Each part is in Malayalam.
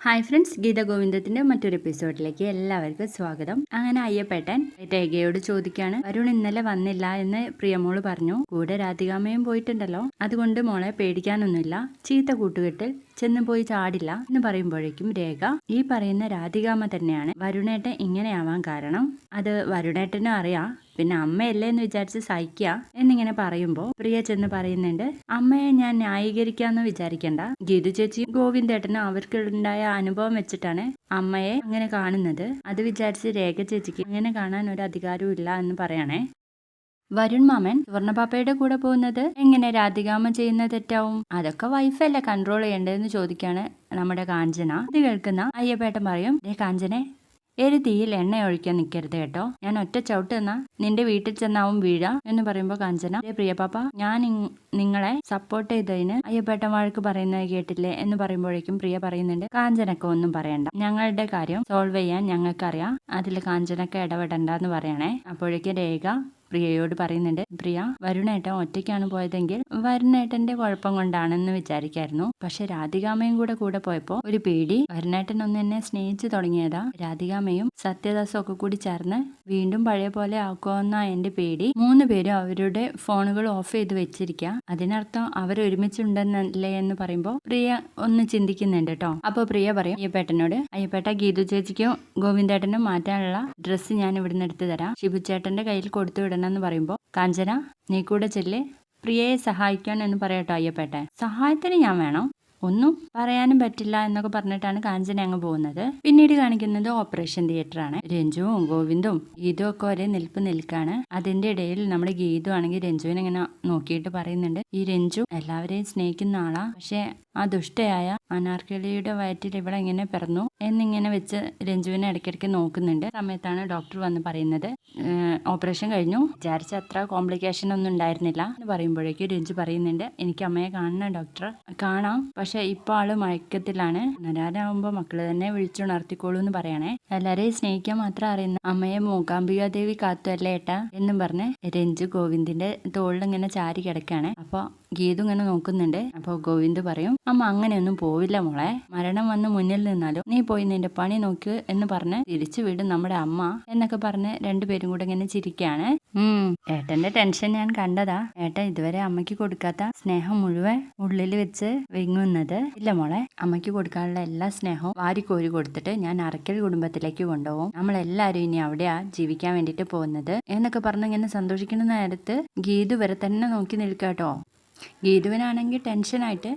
ഹായ് ഫ്രണ്ട്സ് ഗീത ഗോവിന്ദത്തിന്റെ മറ്റൊരു എപ്പിസോഡിലേക്ക് എല്ലാവർക്കും സ്വാഗതം. അങ്ങനെ അയ്യപ്പേട്ടൻ രേഖയോട് ചോദിക്കാണ് വരുൺ ഇന്നലെ വന്നില്ല എന്ന് പ്രിയമോൾ പറഞ്ഞു. കൂടെ രാധികാമയും പോയിട്ടുണ്ടല്ലോ. അതുകൊണ്ട് മോളെ പേടിക്കാനൊന്നുമില്ല. ചീത്ത കൂട്ടുകെട്ടിൽ ചെന്ന് പോയി ചാടില്ല എന്ന് പറയുമ്പോഴേക്കും രേഖ ഈ പറയുന്ന രാധികാമ തന്നെയാണ് വരുണേട്ടൻ ഇങ്ങനെയാവാൻ കാരണം. അത് വരുണേട്ടനും അറിയാം. പിന്നെ അമ്മയല്ലേ എന്ന് വിചാരിച്ച് സഹിക്കുക എന്നിങ്ങനെ പറയുമ്പോ പ്രിയ ചെന്ന് പറയുന്നുണ്ട് അമ്മയെ ഞാൻ ന്യായീകരിക്കാന്ന് വിചാരിക്കണ്ട. ഗീതു ചേച്ചിയും ഗോവിന്ദേട്ടനും അവർക്കുണ്ടായ അനുഭവം വെച്ചിട്ടാണ് അമ്മയെ അങ്ങനെ കാണുന്നത്. അത് വിചാരിച്ച് രേഖ ചേച്ചിക്ക് അങ്ങനെ കാണാൻ ഒരു അധികാരവും ഇല്ല എന്ന് പറയണേ. വരുൺ മാമൻ സുവർണപാപ്പയുടെ കൂടെ പോകുന്നത് എങ്ങനെ? രാധികാമ്മ ചെയ്യുന്ന തെറ്റാവും? അതൊക്കെ വൈഫല്ലേ കൺട്രോൾ ചെയ്യേണ്ടതെന്ന് ചോദിക്കാണ് നമ്മുടെ കാഞ്ചന. ഇത് കേൾക്കുന്ന അയ്യപ്പേട്ടൻ പറയും കാഞ്ചനെ ഒരു തീയിൽ എണ്ണ ഒഴിക്കാൻ നിൽക്കരുത് കേട്ടോ. ഞാൻ ഒറ്റ ചവിട്ട് തന്നാ നിന്റെ വീട്ടിൽ ചെന്നാവും വീഴ എന്ന് പറയുമ്പോൾ കാഞ്ചന പ്രിയപാപ്പ ഞാൻ നിങ്ങളെ സപ്പോർട്ട് ചെയ്തതിന് അയ്യപ്പേട്ടൻ വഴക്ക് പറയുന്നത് കേട്ടില്ലേ? എന്ന് പറയുമ്പോഴേക്കും പ്രിയ പറയുന്നുണ്ട് കാഞ്ചനക്ക ഒന്നും പറയണ്ട. ഞങ്ങളുടെ കാര്യം സോൾവ് ചെയ്യാൻ ഞങ്ങൾക്കറിയാം. അതിൽ കാഞ്ചനക്ക ഇടപെടണ്ട എന്ന് പറയണേ. അപ്പോഴേക്കും രേഖ പ്രിയയോട് പറയുന്നുണ്ട് പ്രിയ വരുണേട്ടൻ ഒറ്റയ്ക്കാണ് പോയതെങ്കിൽ വരുണേട്ടന്റെ കുഴപ്പം കൊണ്ടാണെന്ന് വിചാരിക്കായിരുന്നു. പക്ഷെ രാധികാമയും കൂടെ കൂടെ പോയപ്പോ ഒരു പേടി. വരുണേട്ടൻ ഒന്ന് എന്നെ സ്നേഹിച്ചു തുടങ്ങിയതാ. രാധികാമയും സത്യദാസും ഒക്കെ കൂടി ചേർന്ന് വീണ്ടും പഴയ പോലെ ആക്കുമെന്ന എന്റെ പേടി. മൂന്ന് പേരും അവരുടെ ഫോണുകൾ ഓഫ് ചെയ്ത് വെച്ചിരിക്കുക അതിനർത്ഥം അവർ ഒരുമിച്ചുണ്ടെന്നല്ലേ എന്ന് പറയുമ്പോൾ പ്രിയ ഒന്ന് ചിന്തിക്കുന്നുണ്ട് കേട്ടോ അപ്പൊ പ്രിയ പറയും അയ്യപ്പേട്ടനോട് അയ്യപ്പേട്ട ഗീതു ചേച്ചിക്കും ഗോവിന്ദേട്ടനും മാറ്റാനുള്ള ഡ്രസ്സ് ഞാൻ ഇവിടുന്ന് എടുത്തു തരാം. ശിബുചേട്ടന്റെ കയ്യിൽ കൊടുത്തു വിടണം എന്ന് പറയുമ്പോൾ കാഞ്ചന നീ കൂടെ ചെല്ല് പ്രിയയെ സഹായിക്കാൻ എന്ന് പറയട്ടോ അയ്യപ്പേട്ടെ സഹായത്തിന് ഞാൻ വേണം. ഒന്നും പറയാനും പറ്റില്ല എന്നൊക്കെ പറഞ്ഞിട്ടാണ് കാഞ്ചന അങ്ങ് പോകുന്നത്. പിന്നീട് കാണിക്കുന്നത് ഓപ്പറേഷൻ തിയേറ്റർ ആണ്. രഞ്ജുവും ഗോവിന്ദും ഗീതുവും ഒക്കെ ഒരേ നിൽപ്പ് നിൽക്കാണ്. അതിന്റെ ഇടയിൽ നമ്മുടെ ഗീതു ആണെങ്കിൽ രഞ്ജുവിനെ ഇങ്ങനെ നോക്കിയിട്ട് പറയുന്നുണ്ട് ഈ രഞ്ജു എല്ലാവരെയും സ്നേഹിക്കുന്ന ആളാ. പക്ഷെ ആ ദുഷ്ടയായ അനാർക്കലിയുടെ വയറ്റിൽ ഇവിടെ ഇങ്ങനെ പിറന്നു. എന്നിങ്ങനെ വെച്ച് രഞ്ജുവിനെ ഇടയ്ക്കിടയ്ക്ക് നോക്കുന്നുണ്ട്. സമയത്താണ് ഡോക്ടർ വന്ന് പറയുന്നത് ഓപ്പറേഷൻ കഴിഞ്ഞു. വിചാരിച്ച അത്ര കോംപ്ലിക്കേഷൻ ഒന്നും ഉണ്ടായിരുന്നില്ല. എന്ന് പറയുമ്പോഴേക്കും രഞ്ജു പറയുന്നുണ്ട് എനിക്ക് അമ്മയെ കാണണം ഡോക്ടർ. കാണാം. പക്ഷെ ഇപ്പൊ ആൾ മയക്കത്തിലാണ്. നരാനാവുമ്പോ മക്കൾ തന്നെ വിളിച്ചുണർത്തിക്കോളൂ എന്ന് പറയണേ. എല്ലാരെയും സ്നേഹിക്കാൻ മാത്രം അറിയുന്ന അമ്മയെ മൂകാംബിക ദേവി കാത്തു അല്ലേ ഏട്ടാ? എന്നും പറഞ്ഞ് രഞ്ജു ഗോവിന്ദിന്റെ തോളിൽ ഇങ്ങനെ ചാരി കിടക്കാണ്. അപ്പൊ ഗീതു ഇങ്ങനെ നോക്കുന്നുണ്ട്. അപ്പോൾ ഗോവിന്ദ് പറയും അമ്മ അങ്ങനെയൊന്നും പോവില്ല മോളെ. മരണം വന്ന് മുന്നിൽ നിന്നാലും നീ പോയി നിന്റെ പണി നോക്ക് എന്ന് പറഞ്ഞ് തിരിച്ചു വിടും നമ്മുടെ അമ്മ എന്നൊക്കെ പറഞ്ഞ് രണ്ടുപേരും കൂടെ ഇങ്ങനെ ചിരിക്കാണ്. ഉം ഏട്ടന്റെ ടെൻഷൻ ഞാൻ കണ്ടതാ. ഏട്ടൻ ഇതുവരെ അമ്മയ്ക്ക് കൊടുക്കാത്ത സ്നേഹം മുഴുവൻ ഉള്ളിൽ വെച്ച് വിങ്ങുന്നത് ഇല്ല മോളെ. അമ്മയ്ക്ക് കൊടുക്കാനുള്ള എല്ലാ സ്നേഹവും വാരിക്കോരി കൊടുത്തിട്ട് ഞാൻ അറക്കൽ കുടുംബത്തിലേക്ക് കൊണ്ടുപോകും. നമ്മളെല്ലാരും ഇനി അവിടെയാ ജീവിക്കാൻ വേണ്ടിയിട്ട് പോകുന്നത്. എന്നൊക്കെ പറഞ്ഞ് ഇങ്ങനെ സന്തോഷിക്കുന്ന നേരത്ത് ഗീതു വരെ തന്നെ നോക്കി നിൽക്കാട്ടോ. ഗീതുവിനാണെങ്കിൽ ടെൻഷനായിട്ട്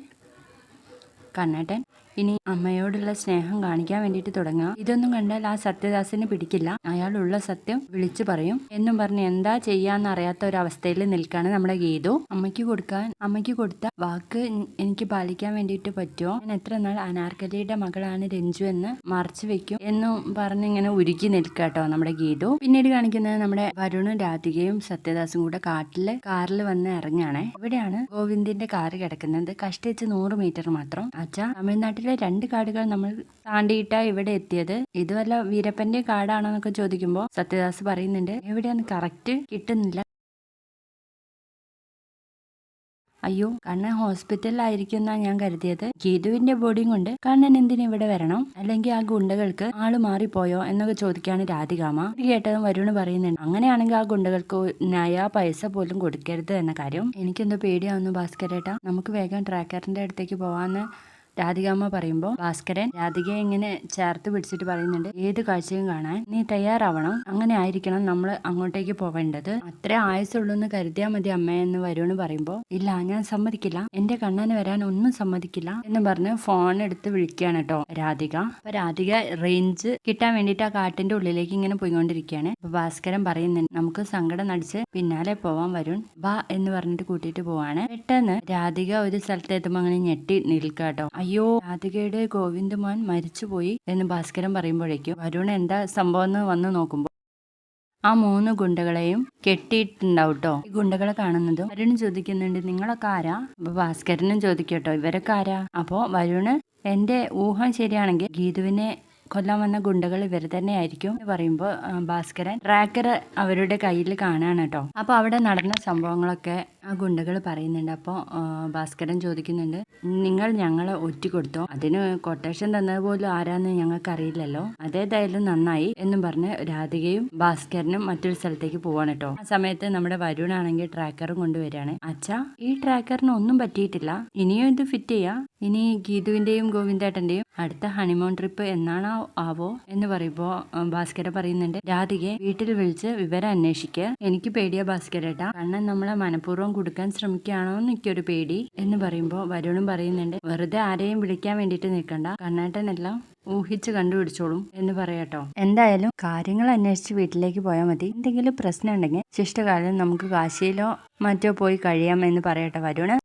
കണ്ണേട്ടൻ ഇനി അമ്മയോടുള്ള സ്നേഹം കാണിക്കാൻ വേണ്ടിയിട്ട് തുടങ്ങാം. ഇതൊന്നും കണ്ടാൽ ആ സത്യദാസിന് പിടിക്കില്ല. അയാളുള്ള സത്യം വിളിച്ചു പറയും. എന്നും പറഞ്ഞ് എന്താ ചെയ്യാന്ന് അറിയാത്ത ഒരു അവസ്ഥയിൽ നിൽക്കാണ് നമ്മുടെ ഗീതു. അമ്മയ്ക്ക് കൊടുക്കാൻ അമ്മയ്ക്ക് കൊടുത്ത വാക്ക് എനിക്ക് പാലിക്കാൻ വേണ്ടിയിട്ട് പറ്റുമോ? ഞാൻ എത്ര നാൾ അനാർക്കലിയുടെ മകളാണ് രഞ്ജു എന്ന് മറച്ചു വെക്കും എന്നും പറഞ്ഞ് ഇങ്ങനെ ഉരുക്കി നിൽക്കാട്ടോ നമ്മുടെ ഗീതു. പിന്നീട് കാണിക്കുന്നത് നമ്മുടെ വരുണും രാധികയും സത്യദാസും കൂടെ കാട്ടിൽ കാറിൽ വന്ന് ഇറങ്ങാണ് ഇവിടെയാണ് ഗോവിന്ദിന്റെ കാറ് കിടക്കുന്നത്. കഷ്ടിച്ച് നൂറ് മീറ്റർ മാത്രം. അച്ഛാ തമിഴ്നാട്ടിൽ നാട്ടിലെ രണ്ട് കാടുകൾ നമ്മൾ താണ്ടിയിട്ടാ ഇവിടെ എത്തിയത്. ഇത് വല്ല വീരപ്പന്റെ കാടാണോ എന്നൊക്കെ ചോദിക്കുമ്പോൾ സത്യദാസ് പറയുന്നുണ്ട്. എവിടെയാണ് കറക്റ്റ് കിട്ടുന്നില്ല. അയ്യോ കണ്ണൻ ഹോസ്പിറ്റലിലായിരിക്കുന്ന ഞാൻ കരുതിയത്. ഗീതുവിന്റെ ബോഡിയും കൊണ്ട് കണ്ണൻ എന്തിനു ഇവിടെ വരണം? അല്ലെങ്കിൽ ആ ഗുണ്ടകൾക്ക് ആൾ മാറിപ്പോയോ എന്നൊക്കെ ചോദിക്കാണ് രാധികാമ കേട്ടതും വരുണ് പറയുന്നുണ്ട്. അങ്ങനെയാണെങ്കിൽ ആ ഗുണ്ടകൾക്ക് നയ പൈസ പോലും കൊടുക്കരുത് എന്ന കാര്യം. എനിക്കെന്തോ പേടിയാവുന്നു ഭാസ്കരേട്ട. നമുക്ക് വേഗം ട്രാക്കറിന്റെ അടുത്തേക്ക് പോവാന്ന് രാധികാമ്മ പറയുമ്പോൾ ഭാസ്കരൻ രാധികയെ ഇങ്ങനെ ചേർത്ത് പിടിച്ചിട്ട് പറയുന്നുണ്ട് ഏത് കാഴ്ചയും കാണാൻ നീ തയ്യാറാവണം അങ്ങനെ ആയിരിക്കണം നമ്മൾ അങ്ങോട്ടേക്ക് പോവേണ്ടത്. അത്ര ആയുസുള്ളൂ എന്ന് കരുതിയാൽ മതി അമ്മ എന്ന് വരുമെന്ന് പറയുമ്പോൾ ഇല്ല ഞാൻ സമ്മതിക്കില്ല. എന്റെ കണ്ണന് വരാൻ ഒന്നും സമ്മതിക്കില്ല എന്ന് പറഞ്ഞ് ഫോൺ എടുത്ത് വിളിക്കുകയാണ് കേട്ടോ രാധിക. അപ്പൊ രാധിക റേഞ്ച് കിട്ടാൻ വേണ്ടിയിട്ട് ആ കാട്ടിന്റെ ഉള്ളിലേക്ക് ഇങ്ങനെ പോയിക്കൊണ്ടിരിക്കുകയാണ് അപ്പൊ ഭാസ്കരൻ പറയുന്നുണ്ട് നമുക്ക് സങ്കടം നടിച്ച് പിന്നാലെ പോവാൻ വരുൺ ബാ എന്ന് പറഞ്ഞിട്ട് കൂട്ടിയിട്ട് പോവാണ്. പെട്ടെന്ന് രാധിക ഒരു സ്ഥലത്ത് എത്തുമ്പോൾ അങ്ങനെ ഞെട്ടി നിൽക്കുക കേട്ടോ അയ്യോ രാധികയുടെ ഗോവിന്ദ് മോൻ മരിച്ചുപോയി എന്ന് ഭാസ്കരൻ പറയുമ്പോഴേക്കും വരുൺ എന്താ സംഭവം എന്ന് വന്ന് നോക്കുമ്പോൾ ആ മൂന്ന് ഗുണ്ടകളെയും കെട്ടിയിട്ടുണ്ടാവും കേട്ടോ ഈ ഗുണ്ടകളെ കാണുന്നതും വരുൺ ചോദിക്കുന്നുണ്ട് നിങ്ങളൊക്കെ ആരാ? അപ്പൊ ഭാസ്കരനും ചോദിക്കട്ടോ ഇവരൊക്കെ ആരാ? അപ്പോ വരുണ് എന്റെ ഊഹം ശരിയാണെങ്കിൽ ഗീതുവിനെ കൊല്ലാൻ വന്ന ഗുണ്ടകൾ ഇവർ തന്നെ ആയിരിക്കും എന്ന് പറയുമ്പോൾ ഭാസ്കരൻ ട്രാക്കർ അവരുടെ കയ്യിൽ കാണാണ് കേട്ടോ. അപ്പോൾ അവിടെ നടന്ന സംഭവങ്ങളൊക്കെ ആ ഗുണ്ടകൾ പറയുന്നുണ്ട്. അപ്പോൾ ഭാസ്കരൻ ചോദിക്കുന്നുണ്ട് നിങ്ങൾ ഞങ്ങളെ ഒറ്റ കൊടുത്തോ അതിന് കൊട്ടേഷൻ തന്നത് പോലും ആരാന്ന് ഞങ്ങൾക്കറിയില്ലല്ലോ. അതേതായാലും നന്നായി എന്നും പറഞ്ഞ് രാധികയും ഭാസ്കരനും മറ്റൊരു സ്ഥലത്തേക്ക് പോവാണ് കേട്ടോ ആ സമയത്ത് നമ്മുടെ വരുണാണെങ്കിൽ ട്രാക്കറും കൊണ്ടുവരികയാണ്. അച്ഛാ ഈ ട്രാക്കറിന് ഒന്നും പറ്റിയിട്ടില്ല. ഇനിയും ഇത് ഫിറ്റ് ചെയ്യാ. ഇനി ഗീതുവിന്റെയും ഗോവിന്ദേട്ടന്റെയും അടുത്ത ഹണിമൂൺ ട്രിപ്പ് എന്നാണോ ആവോ? എന്ന് പറയുമ്പോ ഉം, ഭാസ്കര പറയുന്നുണ്ട് രാധികയെ വീട്ടിൽ വിളിച്ച് വിവരം അന്വേഷിക്കുക എനിക്ക് പേടിയ ഭാസ്കരേട്ടാ. കണ്ണൻ നമ്മളെ മനഃപൂർവം കൊടുക്കാൻ ശ്രമിക്കുകയാണോ എനിക്കൊരു പേടി എന്ന് പറയുമ്പോൾ വരുണും പറയുന്നുണ്ട് വെറുതെ ആരെയും വിളിക്കാൻ വേണ്ടിയിട്ട് നിൽക്കണ്ട. കണ്ണേട്ടനെല്ലാം ഊഹിച്ച് കണ്ടുപിടിച്ചോളും എന്ന് പറയാട്ടോ. എന്തായാലും കാര്യങ്ങൾ അന്വേഷിച്ച് വീട്ടിലേക്ക് പോയാൽ മതി. എന്തെങ്കിലും പ്രശ്നം ഉണ്ടെങ്കിൽ ശിഷ്ടകാലം നമുക്ക് കാശിയിലോ മറ്റോ പോയി കഴിയാം എന്ന് പറയട്ടെ വരുണ്.